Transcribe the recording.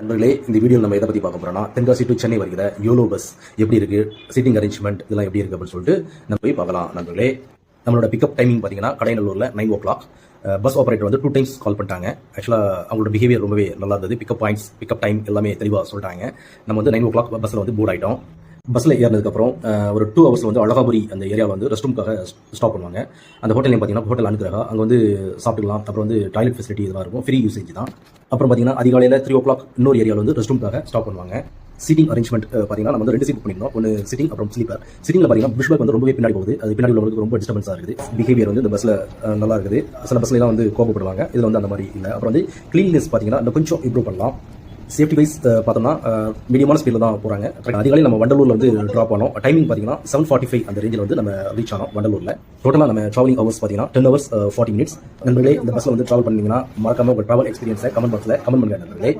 நண்பர்களே இந்த வீடியோ நம்ம எதை பற்றி பார்க்க போகிறோம்னா தென்காசி டு சென்னை வருகிற யோலோ பஸ் எப்படி இருக்குது சீட்டிங் அரேஞ்ச்மெண்ட் இதெல்லாம் எப்படி இருக்குது அப்படின்னு சொல்லிட்டு நம்ம போய் பார்க்கலாம் நண்பர்களே. நம்மளோட பிக்கப் டைமிங் பார்த்தீங்கன்னா கடைநல்லூரில் nine o'clock bus operator வந்து டூ டைம்ஸ் கால் பண்ணிட்டாங்க. ஆக்சுவலாக அவங்களோட பிஹேவியர் ரொம்பவே நல்லா இருந்தது. பிக்கப் பாயிண்ட்ஸ் பிக்கப் டைம் எல்லாமே தெளிவாக சொல்லிட்டாங்க நம்ம வந்து நைன் ஓ கிளாக் பஸ்ஸில் வந்து போர்ட் ஆகிட்டோம் பஸ்ஸில் ஏறினதுக்கப்புறம் ஒரு டூ ஹவர்ஸில் வந்து அழகாபுரி அந்த ஏரியாவில் வந்து ரெஸ்ட் ரூம்க்காக ஸ்டாப் பண்ணுவாங்க. அந்த ஹோட்டல் பார்த்தீங்கன்னா ஹோட்டல் அனுக்கிரகா அங்கே வந்து சாப்பிட்டுக்கலாம். அப்புறம் வந்து டாய்லெட் ஃபெசிலிட்டி இதெல்லாம் இருக்கும். ஃப்ரீ யூசேஜ் தான். அப்புறம் பார்த்தீங்கன்னா அதிகாலையில் த்ரீ ஓ கிளாக் இன்னொரு ஏரியாவில் வந்து ரெஸ்ட் ரூம்க்காக ஸ்டாப் பண்ணுவாங்க. சீட்டிங் அரேஞ்ச்மெண்ட் பார்த்தீங்கன்னா நம்ம வந்து ரெண்டு சீட் பண்ணிருந்தோம் ஒன்று சிட்டிங் அப்புறம் ஸ்லீப்பர் சிட்டிங்கில் பார்த்தீங்கன்னா புஷ்பேக் வந்து ரொம்பவே பின்னாடி போகுது. அது பின்னாடி உள்ளவங்களுக்கு ரொம்ப டிஸ்டர்பன்ஸாக இருக்குது. பிஹேவியர் வந்து இந்த பஸ்ஸில் நல்லா இருக்குது. சில பஸ்லாம் வந்து கோபப்படுவாங்க இதில் வந்து அந்த மாதிரி இல்லை. அப்புறம் வந்து க்ளீன்னஸ் பார்த்தீங்கன்னா இன்னும் கொஞ்சம் இம்ப்ரூவ் பண்ணலாம். சேஃப்டி வைஸ் பார்த்தோம்னா மீடியமான ஸ்பீடில் தான் போகிறாங்க அதிகாலை நம்ம வண்டலூரில் வந்து ட்ராப் பண்ணோம். டைமிங் பார்த்தீங்கன்னா செவன் ஃபார்ட்டி ஃபைவ் அந்த ரேஞ்சில் வந்து நம்ம ரீச் ஆனோம் வண்டலூரில். டோட்டலாக நம்ம ட்ராவலிங் ஹவர்ஸ் பார்த்தீங்கன்னா டென் ஹவர்ஸ் ஃபார்ட்டி மினிட்ஸ் நண்பர்களே இந்த பஸ்ஸில் வந்து ட்ராவல் பண்ணிங்கன்னா மறக்காம உங்கள் ட்ராவல் எக்ஸ்பீரியன்ஸை கமெண்ட் பாக்ஸில் கமெண்ட் பண்ணுங்க நண்பர்களே.